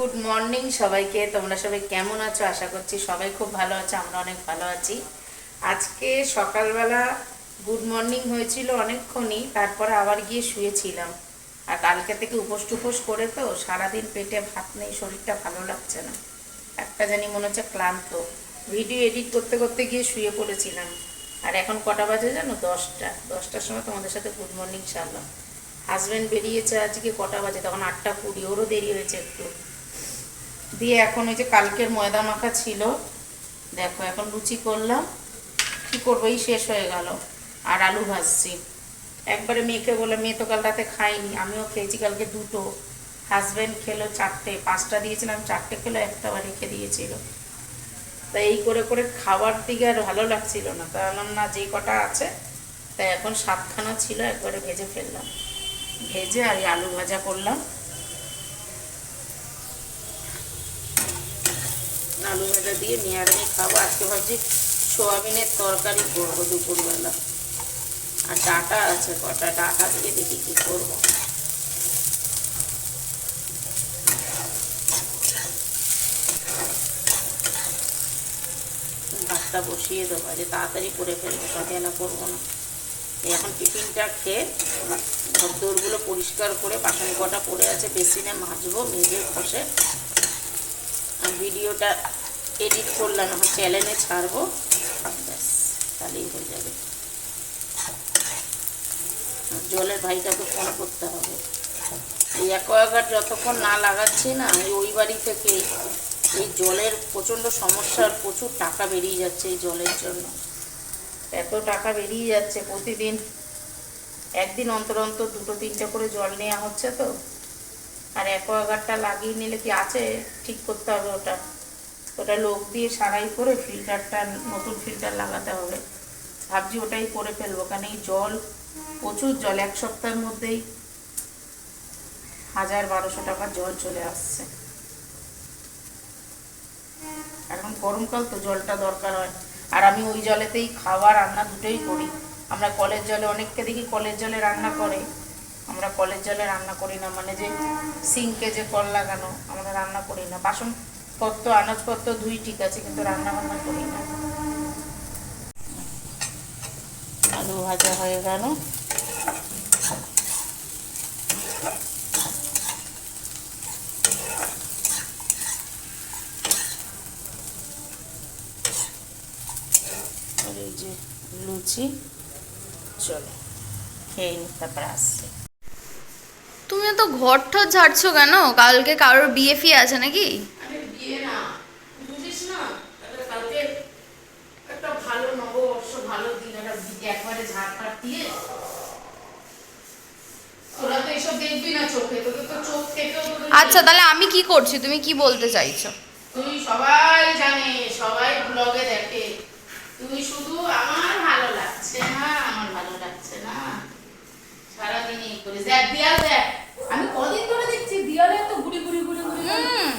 Good morning সবাইকে। তোমরা সবাই কেমন আছো? আশা করছি সবাই খুব ভালো আছে, আমরা অনেক ভালো আছি। আজকে সকালবেলা গুড মর্নিং হয়েছিল অনেকক্ষণই, তারপরে আবার গিয়ে শুয়েছিলাম। আর কালকে থেকে উপোস টুপোস করে তো সারাদিন পেটে ভাত নেই, শরীরটা ভালো লাগছে না। একটা জানি মনে হচ্ছে ক্লান্ত। ভিডিও এডিট করতে করতে গিয়ে শুয়ে পড়েছিলাম। আর এখন কটা বাজে জানো? দশটা। দশটার সময় তোমাদের সাথে গুড মর্নিং সারলাম। হাজব্যান্ড বেরিয়েছে আজকে কটা বাজে? তখন আটটা কুড়ি, ওরও দেরি হয়েছে একটু। দিয়ে এখন ওই যে কালকের ময়দা মাখা ছিল, দেখো এখন লুচি করলাম, কি করব, এই শেষ হয়ে গেল, আর আলু ভাজছি। একবারে মেয়েকে বলে মেয়ে তো কাল রাতে খাইনি আমিও খেয়েছি কালকে দুটো। হাজব্যান্ড খেলো চারটে, পাঁচটা দিয়েছিলাম চারটে খেলো, একটা রেখে দিয়েছিল। তা এই করে করে খাবার দিকে আর ভালো লাগছিল না তা বললাম না যে কটা আছে তাই এখন সাতখানা ছিল, একবারে ভেজে ফেললাম। ভেজে আর আলু ভাজা করলাম। আলু ভাজা দিয়ে আমি খাব। আজকে ভাবছি সোয়াবিনের তরকারি করব দুপুরবেলা। আর ডাটা আছে কটা, ডাটা দিয়ে দেখি কি করব। ভাতটা বসিয়ে দেবো যে তাড়াতাড়ি করে ফেলব সকালে করব না। এখন টিফিনটা খেয়ে ঘরদোরগুলো পরিষ্কার করে বাসন কটা পড়ে আছে, বেসিনে মাজবো, মেজে বসে ভিডিওটা এডিট করলাম, এখন চ্যানেলে ছাড়বো। ব্যাস, তাহলেই হয়ে যাবে। জলের ভাইটাকে ফোন করতে হবে। এই অ্যাকোয়াগার্ড যতক্ষণ না লাগাচ্ছি না ওই বাড়ি থেকে এই জলের প্রচণ্ড সমস্যার প্রচুর টাকা বেরিয়ে যাচ্ছে এই জলের জন্য। এত টাকা বেরিয়ে যাচ্ছে প্রতিদিন। একদিন অন্তর অন্তর দুটো, তিনটে করে জল নেওয়া হচ্ছে তো। আর অ্যাকোয়াগার্ডটা লাগিয়ে নিলে কি আছে? ঠিক করতে হবে ওটা। ওটা লোক দিয়ে সারাই করে ফিল্টারটা নতুন ফিল্টার লাগাতে হবে। ভাবছি ওটাই করে ফেলব, কারণ এই জল, প্রচুর জল, এক সপ্তাহের মধ্যেই হাজার বারোশো টাকার জল চলে আসছে। এখন গরমকাল তো জলটা দরকার হয়। আর আমি ওই জলেতেই খাওয়া, রান্না দুটোই করি। আমরা কলের জলে, অনেককে দেখি কলের জলে রান্না করে। আমরা কলের জলে রান্না করি না মানে যে সিঙ্কে যে কল লাগানো, আমরা রান্না করি না। বাসনপত্র আনাজপত্র ধুই, ঠিক আছে, কিন্তু রান্না বান্না করি না। আলু ভাজা হয়ে গেল। যে লুচি, চলো আসছে। তুমি তো ঘর ঠর ঝাড়ছো কেন? কালকে কারোর বিয়ে ফিয়ে আছে নাকি আরে বিয়ে না বুঝিস না তাহলে কালকে একটা ভালো নববর্ষ ভালো দিন একটা দি- একবারে ঝাড় দিয়ে তোরা তো এসব দেখবি না চোখে তোদের তো চোখ থেকেও তোদের আচ্ছা তাহলে আমি কি করছি? তুমি কি বলতে চাইছো? তুই সবাই জানে, সবাই ব্লগে দেখে। তুমি শুধু আমার ভালো লাগছে না, আমার ভালো লাগছে না। সারাদিন করে। দেখ, দিয়া দেখ আমি কদিন ধরে দেখছি দিয়ালে তো ঘুরি ঘুরি ঘুরি ঘুরি ঘুরি। হুম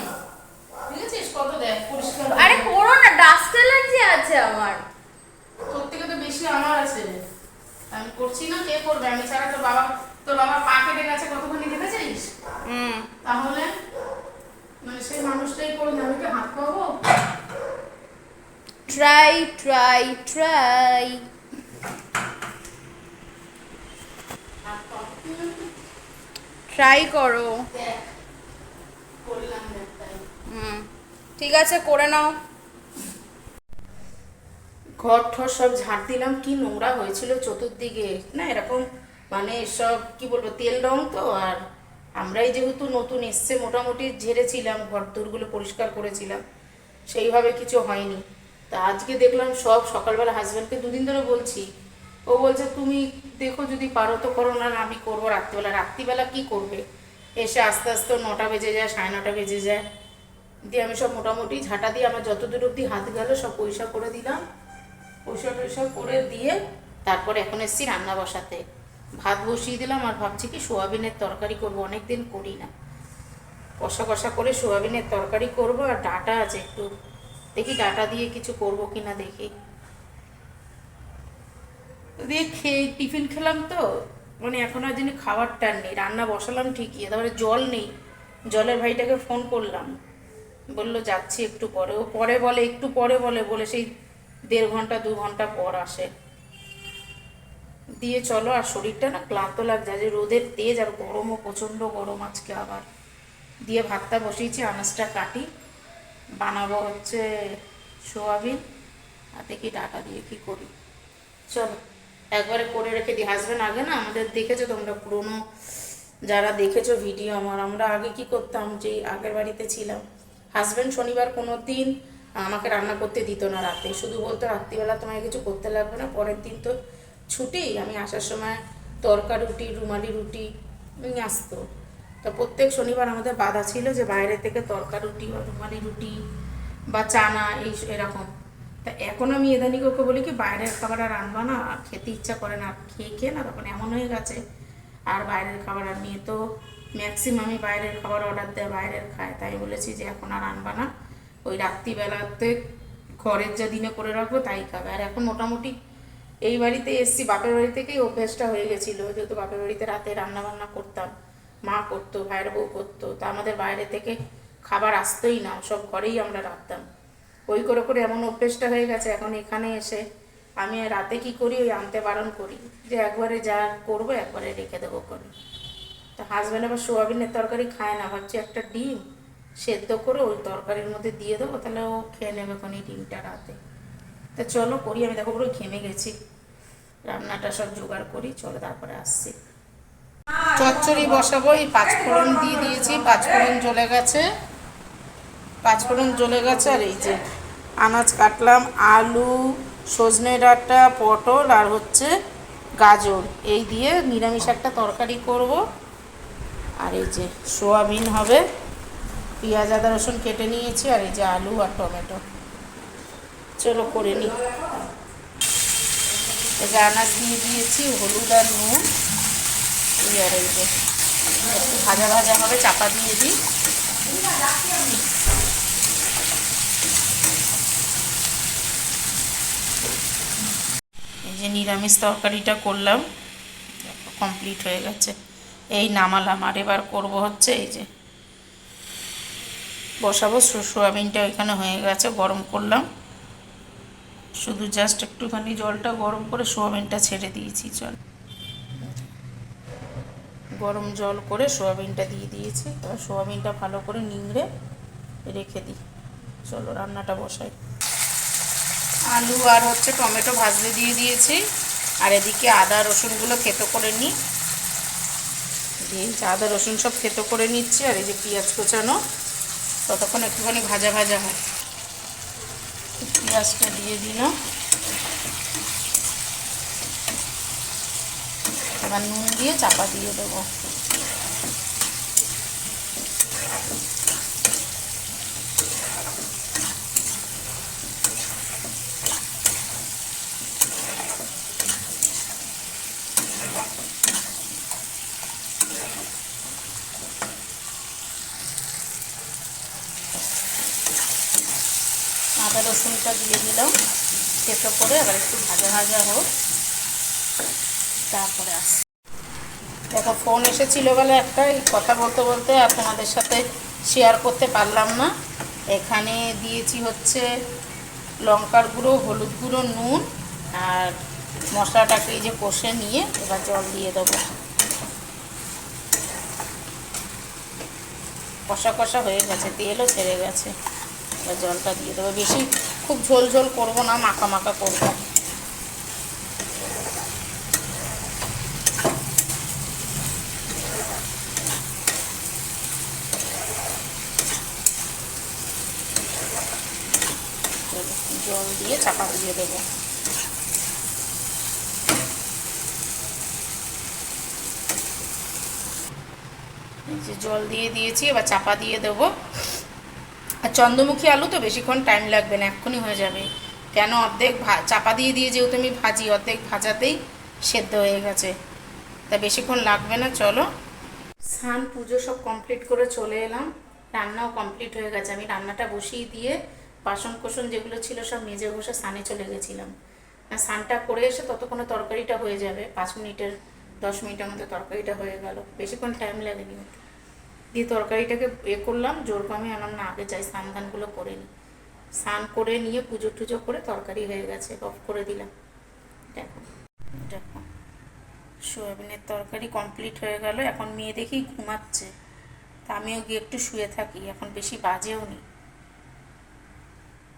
দেখেছিস কত দেখ পরিষ্কার আরে করো না ডাস্ট অ্যালার্জি আছে আমার তোর থেকে তো বেশি আমার আছে রে আমি করছি না কে করবে আমি ছাড়া তোর বাবা তোর বাবা পা কেটে গেছে কতখানি দেখেছিস হুম তাহলে মানে সেই মানুষটাই করবে আমি কি হাত পাবো ট্রাই ট্রাই ট্রাই হাত পাবো ট্রাই করো। তাই হুম, ঠিক আছে, করে নাও। ঘর ঠর সব ঝাড় দিলাম, কি নোংরা হয়েছিল চতুর্দিকে। না, এরকম মানে সব, কি বলব, তেল রং তো, আর আমরাই যেহেতু নতুন এসছে, মোটামুটি ঝেড়েছিলাম, ঘর দূরগুলো পরিষ্কার করেছিলাম, সেইভাবে কিছু হয়নি। তা আজকে দেখলাম সব সকালবেলা হাজব্যান্ডকে দুদিন ধরে বলছি ও বলছে, তুমি দেখো যদি পারো তো করো, না আমি করব রাত্রিবেলা। রাত্রিবেলা কি করবে? এসে আস্তে আস্তে নটা বেজে যায়, সাড়ে নটা বেজে যায়। দিয়ে আমি সব মোটামুটি ঝাঁটা দিয়ে আমার যত দূর অব্দি হাত গেল, সব পয়সা করে দিলাম। পয়সা টয়সা করে দিয়ে তারপরে এখন এসেছি রান্না বসাতে। ভাত বসিয়ে দিলাম আর ভাবছি কি সোয়াবিনের তরকারি করব অনেক দিন করি না। কষা কষা করে সোয়াবিনের তরকারি করব আর ডাটা আছে একটু। দেখি ডাটা দিয়ে কিছু করব কিনা দেখি। দিয়ে খেয়ে টিফিন খেলাম তো। মানে এখন আর যিনি খাবারটা নেই। রান্না বসালাম ঠিকই তারপরে জল নেই। জলের ভাইটাকে ফোন করলাম। বলল, যাচ্ছি একটু পরে। ও পরে বলে, একটু পরে বলে। বলে সেই দেড় ঘণ্টা, দু ঘণ্টা পর আসে। দিয়ে চলো, আর শরীরটা না ক্লান্ত লাগছে। যে রোদের তেজ আর গরমও, প্রচণ্ড গরম আজকে আবার। দিয়ে ভাতটা বসিয়েছি, আনাজটা কাটি। বানাবো হচ্ছে সোয়াবিন। আর দেখি ডাটা দিয়ে কি করি। চলো। একবারে করে রেখে দিই। হাজব্যান্ড আগে না আমাদের দেখেছ তোমরা পুরোনো যারা দেখেছ ভিডিও আমার, আমরা আগে কি করতাম যে আগের বাড়িতে ছিলাম। হাজব্যান্ড শনিবার কোনো দিন আমাকে রান্না করতে দিত না রাতে। শুধু বলতো, রাত্রিবেলা তোমায় কিছু করতে লাগবে না, পরের দিন তো ছুটি। আমি আসার সময় তরকা রুটি, রুমালি রুটি নিয়ে আসতো। তা প্রত্যেক শনিবার আমাদের বাধা ছিল যে বাইরে থেকে তরকা রুটি বা রুমালি রুটি বা চানা, এই এরকম। তা এখন আমি এদানিক ওকে বলি কি, বাইরের খাবার আর আনবা না খেতে ইচ্ছা করে না খেয়ে খেয়ে না, তখন এমন হয়ে গেছে। আর বাইরের খাবার আর নিয়ে তো ম্যাক্সিমামই বাইরের খাবার অর্ডার দেয়, বাইরের খায়। তাই বলেছি যে এখন আর আনবা না। ওই রাত্রিবেলাতে ঘরের যা দিনে করে রাখব, তাই খাবে। আর এখন মোটামুটি এই বাড়িতে এসছি, বাপের বাড়ি থেকেই অভ্যেসটা হয়ে গেছিল। যেহেতু বাপের বাড়িতে রাতে রান্না বান্না করতাম, মা করতো, ভাইয়ের বউ করতো, তা আমাদের বাইরে থেকে খাবার আসতোই না, সব ঘরেই আমরা রাখতাম। ওই করে করে এমন অভ্যেসটা হয়ে গেছে, এখন এখানে এসে আমি রাতে কি করি? ওই আনতে বারণ করি। যে একবারে যা করব একবারে রেখে দেবো করে। তা হাজব্যান্ড আবার সোয়াবিনের তরকারি খায় না, ভাবছি একটা ডিম সেদ্ধ করে ওই তরকারির মধ্যে দিয়ে দেবো, তাহলে ও খেয়ে নেবে ওখানে ডিমটা রাতে। তা চলো করি, আমি দেখো পুরো ঘেমে গেছি। রান্নাটা সব জোগাড় করি, চলো তারপরে আসছি। চচ্চড়ি বসাবো, এই পাঁচফোড়ন দিয়ে দিয়েছি পাঁচফোড়ন জ্বলে গেছে। পাঁচফোড়ন জ্বলে গেছে আর এই যে আনাজ কাটলাম, আলু, সজনে ডাঁটা, পটল আর হচ্ছে গাজর। এই দিয়ে নিরামিষ একটা তরকারি করব। আর এই যে সোয়াবিন হবে। পেঁয়াজ, আদা, রসুন কেটে নিয়েছি আর এই যে আলু আর টমেটো। চলো করে নিই। এই যে আনাজ দিয়ে দিয়েছি, হলুদ আর নুন। আর এই যে একটু ভাজা ভাজা হবে, চাপা দিয়ে দিই। যে নিরামিষ তরকারিটা করলাম কমপ্লিট হয়ে গেছে। এই নামালাম। আর এবার করব হচ্ছে এই যে বসাবো সোয়াবিনটা ওইখানে হয়ে গেছে, গরম করলাম। শুধু জাস্ট একটুখানি জলটা গরম করে সোয়াবিনটা ছেড়ে দিয়েছি, চল। গরম জল করে সোয়াবিনটা দিয়ে দিয়েছি। এবার সোয়াবিনটা ভালো করে নিংড়ে রেখে দিই। চলো রান্নাটা বসাই। আলু আর হচ্ছে টমেটো ভাজতে দিয়ে দিয়েছি। আর এদিকে আদা, রসুনগুলো খেতো করে নিই দিয়ে আদা, রসুন সব খেতো করে নিচ্ছি আর এই যে পেঁয়াজ কোচানো, ততক্ষণ একটুখানি ভাজা ভাজা হয়। পেঁয়াজটা দিয়ে দিলাম। এবার নুন দিয়ে চাপা দিয়ে দেবো আদা রসুনটা দিয়ে দিলাম। থেতো করে আবার একটু ভাজা ভাজা হোক। তারপরে আস দেখো ফোন এসেছিল বলে একটা কথা বলতে বলতে আর তোমাদের সাথে শেয়ার করতে পারলাম না। এখানে দিয়েছি হচ্ছে লঙ্কার গুঁড়ো, হলুদ গুঁড়ো, নুন আর মশলাটাকে এই যে কষে নিয়ে এবার জল দিয়ে দেবো। কষা কষা হয়ে গেছে, তেলও ছেড়ে গেছে। জলটা দিয়ে দেবো। বেশি খুব ঝোল ঝোল করব না, মাখা মাখা করব। জল দিয়ে চাপা দিয়ে দেবো। যে জল দিয়ে দিয়েছি, এবার চাপা দিয়ে দেবো। চন্দ্রমুখী আলু তো বেশিক্ষণ টাইম লাগবে না, এক্ষুনি হয়ে যাবে। কেন? অর্ধেক চাপা দিয়ে দিয়ে যেহেতু আমি ভাজি, অর্ধেক ভাজাতেই সেদ্ধ হয়ে গেছে। তা বেশিক্ষণ লাগবে না, চলো। স্নান, পুজো সব কমপ্লিট করে চলে এলাম। রান্নাও কমপ্লিট হয়ে গেছে। আমি রান্নাটা বসিয়ে দিয়ে বাসন কোসন যেগুলো ছিল সব মেজে বসে স্নানে চলে গেছিলাম। স্নানটা করে এসে ততক্ষণে তরকারিটা হয়ে যাবে। পাঁচ মিনিটের, দশ মিনিটের মধ্যে তরকারিটা হয়ে গেল। বেশিক্ষণ টাইম লাগেনি দিয়ে তরকারিটাকে এ করলাম, জোর কমে আনাম না, আগে যাই, স্নান ধানগুলো করে নিই স্নান করে নিয়ে পুজো টুজো করে তরকারি হয়ে গেছে, অফ করে দিলাম। দেখো দেখো, সোয়াবিনের তরকারি কমপ্লিট হয়ে গেল। এখন মেয়ে দেখি ঘুমাচ্ছে। তা আমিও গিয়ে একটু শুয়ে থাকি, এখন বেশি বাজেও নি।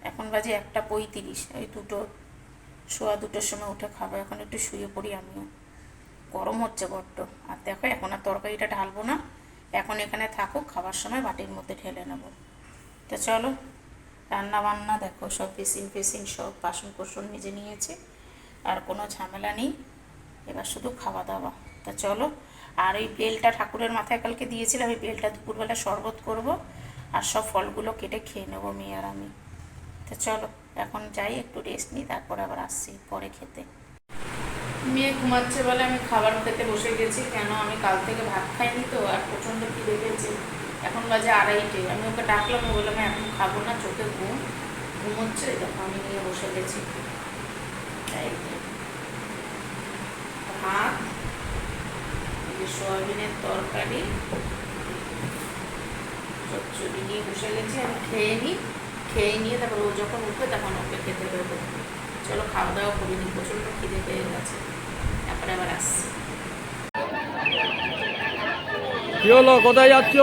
এখন বাজে একটা পঁয়ত্রিশ, ওই দুটো, সোয়া দুটোর সময় উঠে খাব। এখন একটু শুয়ে পড়ি আমিও। গরম হচ্ছে বড্ড। আর দেখো, এখন আর তরকারিটা ঢালবো না। এখন এখানে থাকুক, খাবার সময় বাটির মধ্যে ঢেলে নেব। তো চলো রান্না বান্না দেখো, সব বেসিন ফেসিন সব বাসন কোসন মেজে নিয়েছে, আর কোনো ঝামেলা নেই। এবার শুধু খাওয়া দাওয়া তা চলো, আর ওই বেলটা ঠাকুরের মাথায় কালকে দিয়েছিলাম ওই বেলটা দুপুরবেলা শরবত করব, আর সব ফলগুলো কেটে খেয়ে নেব মেয়ে আর আমি। তা চলো, এখন যাই, একটু রেস্ট নিই, তারপর আবার আসছি পরে খেতে। মেয়ে ঘুমাচ্ছে বলে আমি খাবার খেতে বসে গেছি। কেন? আমি কাল থেকে ভাত খাইনি তো, আর প্রচণ্ড খিদে পেয়েছে। এখন বাজে আড়াইটে। আমি ওকে ডাকলাম বললাম এখন খাব না, চোখে ঘুম। ঘুমোচ্ছে তখন আমি নিয়ে বসে গেছি। তাই ভাত সয়াবিনের তরকারি, চচ্চড়ি নিয়ে বসে গেছি। আমি খেয়ে নিই খেয়ে নিয়ে তারপর ও যখন উঠবে, তখন ওকে খেতে দেবো। চলো খাওয়া দাওয়া করে নিই প্রচণ্ড খিদে পেয়ে গেছে। তারপরে আবার আসছি। কি হলো? কোথায় যাচ্ছ?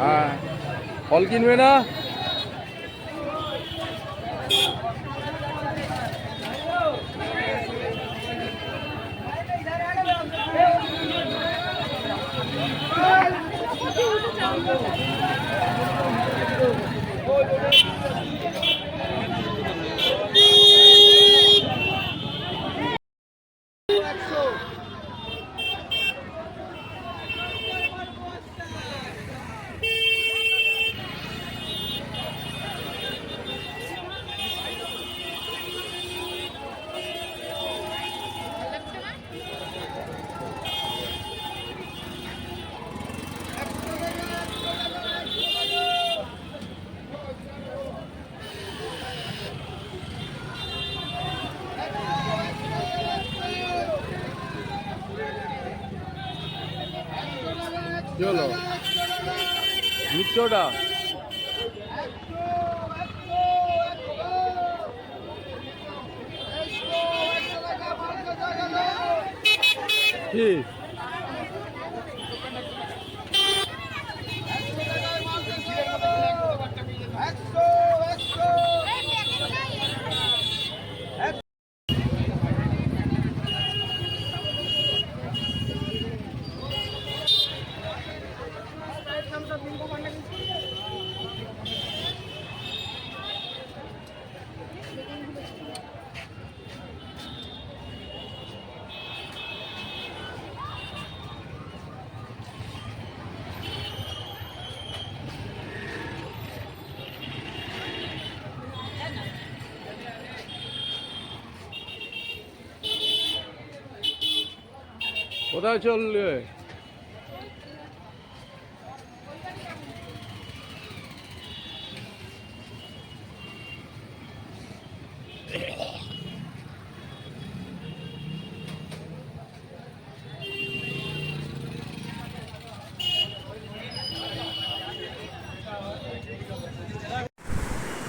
হ্যাঁ। ফল কিনবে না? কি হলো নিচ্ছ ওটা কি কোথায় চললে?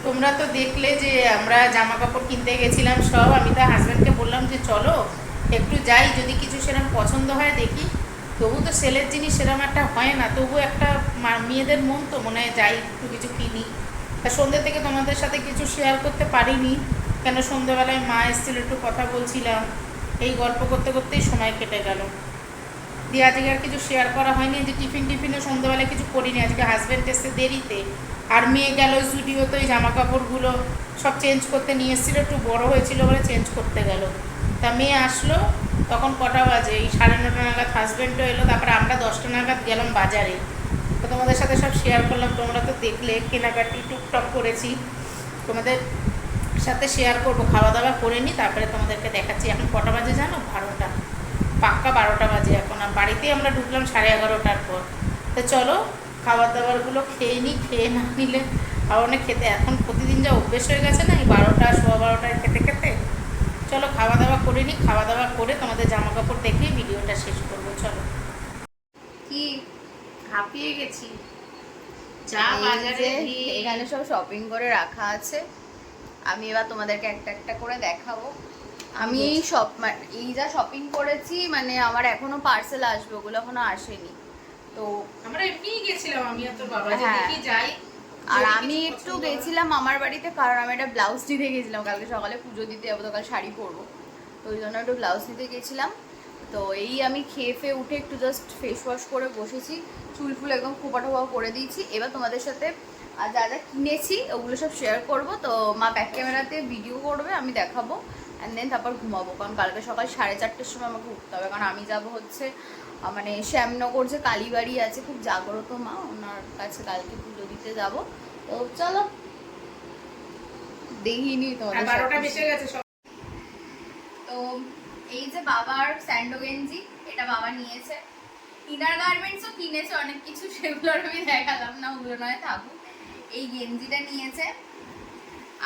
তোমরা তো দেখলে যে আমরা জামা কাপড় কিনতে গেছিলাম সব, আমি তো হাজব্যান্ডকে বললাম যে চলো একটু যাই, যদি কিছু সেরকম পছন্দ হয় দেখি। তবু তো সেলের জিনিস সেরকম একটা হয় না, তবু একটা মেয়েদের মন তো মনে হয় যাই, একটু কিছু কিনি। তা সন্ধ্যে থেকে তোমাদের সাথে কিছু শেয়ার করতে পারিনি, কেন সন্ধ্যেবেলায় মা এসেছিল, একটু কথা বলছিলাম। এই গল্প করতে করতেই সময় কেটে গেল। দিয়ে আজকে আর কিছু শেয়ার করা হয়নি, যে টিফিন টিফিনও সন্ধ্যাবেলায় কিছু করিনি, আজকে হাজব্যান্ড এসে দেরিতে। আর মেয়ে গেল স্টুডিওতে ওই জামা কাপড়গুলো সব চেঞ্জ করতে নিয়ে এসেছিল, একটু বড় হয়েছিল বলে চেঞ্জ করতে গেল। তা মেয়ে আসলো, তখন কটা বাজে? এই সাড়ে নটা নাগাদ হাজব্যান্ডও এলো, তারপরে আমরা দশটা নাগাদ গেলাম বাজারে। তো তোমাদের সাথে সব শেয়ার করলাম, তোমরা তো দেখলে, কেনাকাটি টুকটক করেছি। তোমাদের সাথে শেয়ার করব খাওয়া দাওয়া করে নিই তারপরে তোমাদেরকে দেখাচ্ছি। এখন কটা বাজে জানো? বারোটা। পাক্কা বারোটা বাজে এখন, আর বাড়িতেই আমরা ঢুকলাম সাড়ে এগারোটার পর। তো চলো খাবার দাবারগুলো খেয়ে নিই খেয়ে না নিলে খাওয়ানো খেতে এখন প্রতিদিন যা অভ্যেস হয়ে গেছে না, এই বারোটা, সোয়া বারোটায় খেতে চলো খাওয়া দাওয়া করে নিই খাওয়া দাওয়া করে তোমাদের জামা কাপড় দেখে ভিডিওটা শেষ করব চলো। কি? হাঁপিয়ে গেছি। যা বাজারে এখানে সব শপিং করে রাখা আছে। আমি এবার তোমাদেরকে একটা একটা করে দেখাবো। আমি এই সব এই যা শপিং করেছি মানে আমার এখনও পার্সেল আসবে ওগুলো এখনও আসেনি। তো আমরা এমনিই গেছিলাম আমি আর তোর বাবা। হ্যাঁ। যাই আর আমি একটু গেছিলাম আমার বাড়িতে, কারণ আমি একটা ব্লাউজ নিতে গেছিলাম। কালকে সকালে পুজো দিতে যাব, তো কাল শাড়ি পরবো। তো ওই জন্য একটু ব্লাউজ নিতে গেছিলাম। তো এই আমি খেয়ে ফেয়ে উঠে একটু জাস্ট ফেস ওয়াশ করে বসেছি। চুল ফুল একদম খোপা টোপা করে দিয়েছি। এবার তোমাদের সাথে আর যা যা কিনেছি, ওগুলো সব শেয়ার করব। তো মা ব্যাক ক্যামেরাতে ভিডিও করবে, আমি দেখাবো। অ্যান্ড দেন তারপর ঘুমাবো। কারণ কালকে সকাল সাড়ে চারটের সময় আমাকে উঠতে হবে। কারণ আমি যাব হচ্ছে মানে শ্যামনগর যে কালীবাড়ি আছে খুব জাগ্রত মা ওনার কাছে কালকে পুজো দিতে যাব। তো চলো দেখিনি তোমাদের সব তো এই যে বাবার স্যান্ডো গেঞ্জি এটা বাবা নিয়েছে। ইনার গার্মেন্টসও কিনেছে অনেক কিছু সেগুলো আমি দেখালাম না ওগুলো নয় থাকুক। এই গেঞ্জিটা নিয়েছে।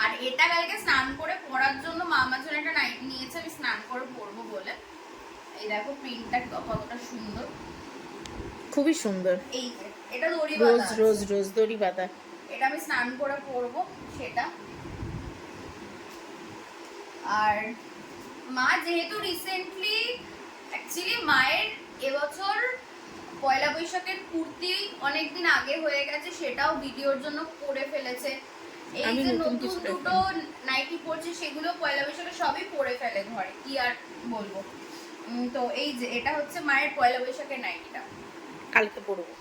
আর এটা কালকে স্নান করে পরার জন্য মা আমার জন্য একটা নাইটি নিয়েছে আমি স্নান করে পরবো বলে। এই দেখো প্রিন্টটা কতটা সুন্দর। খুবই সুন্দর। এই এটা দড়ি রোজ রোজ রোজ দড়ি বাঁধা। এটা আমি স্নান করে পরবো সেটা। আর মা যেহেতু রিসেন্টলি অ্যাকচুয়ালি মায়ের এবছর পয়লা বৈশাখের কুর্তি অনেকদিন আগে হয়ে গেছে সেটাও ভিডিওর জন্য করে ফেলেছে। এই যে নতুন দুটো নাইটি পরছে সেগুলো পয়লা বৈশাখে সবই পরে ফেলে ঘরে কি আর বলব। তো এই যে এটা হচ্ছে মায়ের পয়লা বৈশাখের নাইটিটা। কালকে পরবো।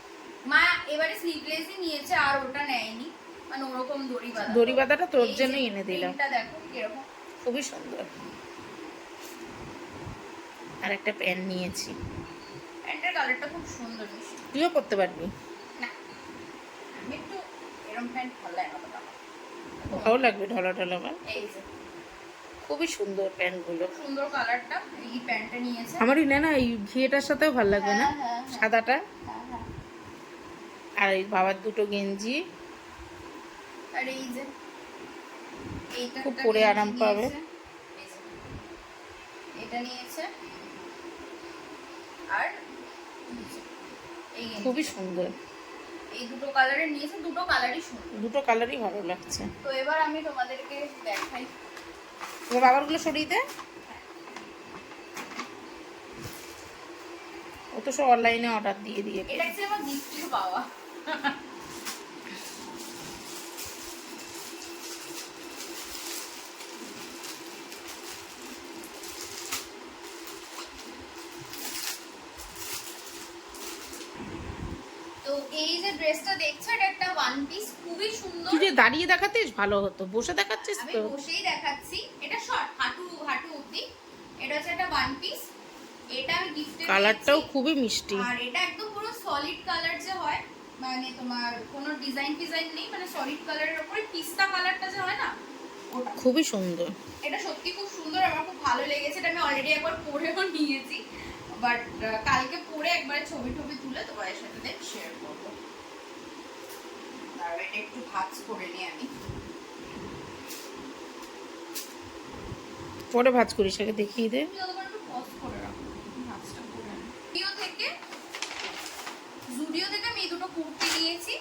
মা এবারে স্লিভলেসই নিয়েছে আর ওটা নেয়নি। মানে ওরকম দড়ি বাঁধা। দড়ি বাঁধাটা তোর এই যে জন্যই এনে দিলাম। এটা দেখো কীরকম। খুবই সুন্দর। আর একটা প্যান্ট নিয়েছি। প্যান্টের কালারটা খুব সুন্দর তুইও পরতে পারবি? না। আমি একটু এরকম প্যান্ট ভালো লাগে ভালো লাগবে ঢলা ঢলা বা এই যে। খুবই সুন্দর প্যান্টগুলো। সুন্দর কালারটা এই প্যান্টটা নিয়েছে। আমারই না না এই ঘিয়েটার সাথেও ভালো লাগবে না? হ্যাঁ, হ্যাঁ, হ্যাঁ। সাদাটা। আর এই বাবার দুটো গেঞ্জি। আর এই যে খুব পরে আরাম পাবে। এটা নিয়েছে। আর এই খুবই সুন্দর। এই দুটো কালারের নিয়েছে দুটো কালারই সুন্দর। দুটো কালারই ভালো লাগছে। তো এবার আমি তোমাদেরকে দেখাই তোমার বাবারগুলো সরিয়ে দে। ও তো সব অনলাইনে অর্ডার দিয়ে দিয়ে এটা হচ্ছে আমার গিফটের পাওয়া তো এই যে ড্রেসটা দেখছ এটা একটা ওয়ান পিস খুবই সুন্দর। তুই যে দাঁড়িয়ে দেখাতিস ভালো হতো। বসে দেখাচ্ছিস আমি বসেই দেখাচ্ছি। এটা শর্ট হাঁটু হাঁটু অবধি। এটা হচ্ছে একটা ওয়ান পিস এটা আমি গিফটে কালারটাও খুবই মিষ্টি। আর এটা একদম পুরো সলিড কালার যে হয় মানে তোমার কোনো ডিজাইন ডিজাইন নেই মানে সলিড কালারের উপরে পিস্তা কালারটা যে হয় না ওটা। খুবই সুন্দর। এটা সত্যি খুব সুন্দর আমার খুব ভালো লেগেছে এটা আমি অলরেডি একবার পরেও নিয়েছি। বাট কালকে পরে একবার ছবি টবি তুলে তোমাদের সাথে শেয়ার করব। এটা একটু ভাজ করে নিই আমি। পরে ভাজ করিস আগে দেখিয়ে দে। জুডিও থেকে জুডিও থেকে আমি এই দুটো কুর্তি নিয়েছি।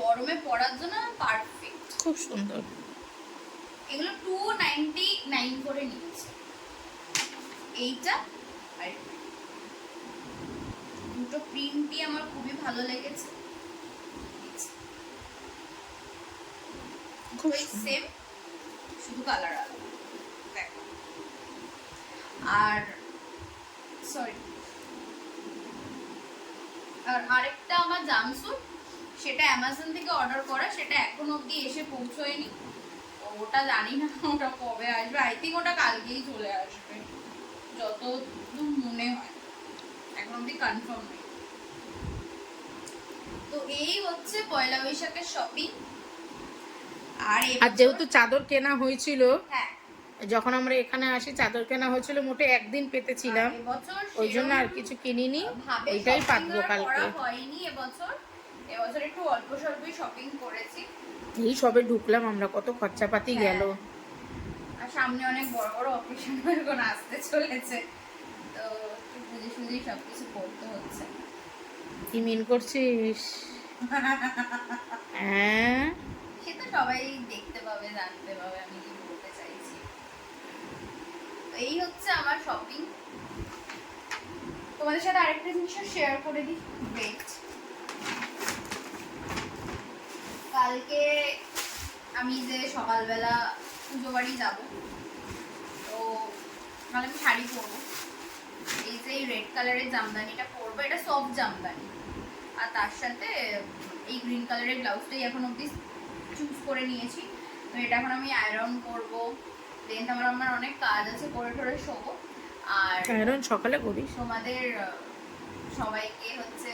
গরমে পরার জন্য পারফেক্ট খুব সুন্দর। এইটা আর দুটো প্রিন্টই আমার খুবই ভালো লেগেছে। সেম শুধু কালার আলাদা। দেখো। আর সরি আর আরেকটা আমার জামসুট সেটা অ্যামাজন থেকে অর্ডার করা সেটা এখন অবধি এসে পৌঁছয়নি। ওটা জানি না ওটা কবে আসবে। আই থিঙ্ক ওটা কালকেই চলে আসবে। যত মনে হয়। এখন অবধি কনফার্ম নেই। তো এই হচ্ছে পয়লা বৈশাখের শপিং আর আর যেহেতু চাদর কেনা হয়েছিল হ্যাঁ। যখন আমরা এখানে আসি চাদর কেনা হয়েছিল মোটে একদিন পেতেছিলাম। ওই জন্য আর কিছু কিনিনি। পাতবো কালকে। হয়নি এবছর এবছর একটু অল্প স্বল্পই শপিং করেছি। এই সবে ঢুকলাম আমরা কত খরচাপাতি হ্যাঁ। গেল। সামনে অনেক বড় বড় অপারেশন এখন আসতে চলেছে। তো একটু বুঝে সুঝেই সব কিছু করতে হচ্ছে। কি মিন করছিস? হ্যাঁ? সে তো সবাই দেখতে পাবে জানতে পাবে আমি কি বলতে চাইছি। এই হচ্ছে আমার শপিং তোমাদের সাথে আরেকটা জিনিসও শেয়ার করে দিই ওয়েট কালকে আমি যে সকালবেলা পুজো বাড়ি যাব। তো কাল আমি শাড়ি পরবো। এই যে এই রেড কালারের জামদানিটা পরবো এটা সফট জামদানি। আর তার সাথে এই গ্রিন কালারের ব্লাউজটাই এখন অবধি চুজ করে নিয়েছি। তো এটা এখন আমি আয়রন করব দেন আমার আমার অনেক কাজ আছে করে টোরে শোবো। আর কারণ সকালে করি তোমাদের সবাইকে হচ্ছে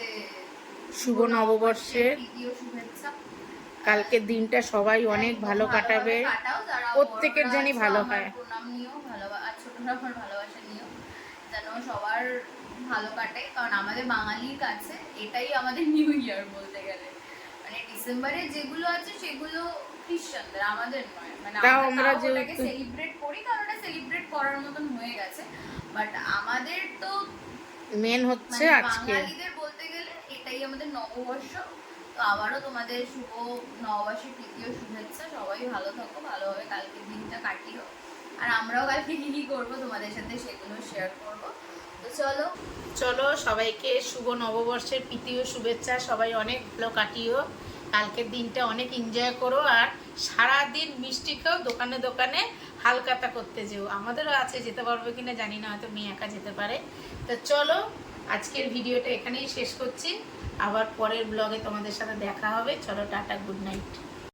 শুভ নববর্ষের দ্বিতীয় শুভেচ্ছা। কালকের দিনটা সবাই অনেক ভালো কাটাবে। প্রত্যেকের বড়রা জানি আছো, ভালো হয়। প্রণাম নিও ভালো আর ছোটরা আমার ভালোবাসা নিও যেন সবার ভালো কাটে। কারণ আমাদের বাঙালির কাছে এটাই আমাদের নিউ ইয়ার বলতে গেলে। মানে ডিসেম্বরে যেগুলো আছে সেগুলো খ্রিস্টানদের আমাদের নয়। মানে আমরা যেহেতু- সেলিব্রেট করি কারণ সেলিব্রেট করার মতন হয়ে গেছে। বাট আমাদের তো মেন হচ্ছে মানে আজকে। বাঙালিদের বলতে গেলে এটাই আমাদের নববর্ষ। তো আবারও তোমাদের শুভ নববর্ষের তৃতীয় শুভেচ্ছা। সবাই ভালো থাকো, ভালোভাবে কালকে দিনটা কাটিও। আর আমরাও কালকে কি কি করব তোমাদের সাথে সেগুলো শেয়ার করব। তো চলো। চলো, সবাইকে শুভ নববর্ষের প্রীতীয় শুভেচ্ছা। সবাই অনেক ভালো কাটিও। কালকের দিনটা অনেক এনজয় করো। আর সারা দিন মিষ্টি খাও, দোকানে দোকানে হালকাতা করতে যেও। আমাদেরও আছে যেতে পারবে কিনা জানি না, হয়তো মেয়ে একা যেতে পারে। তো চলো, আজকের ভিডিওটা এখানেই শেষ করছি। আবার পরের ব্লগে তোমাদের সাথে দেখা হবে। চলো টাটা গুড নাইট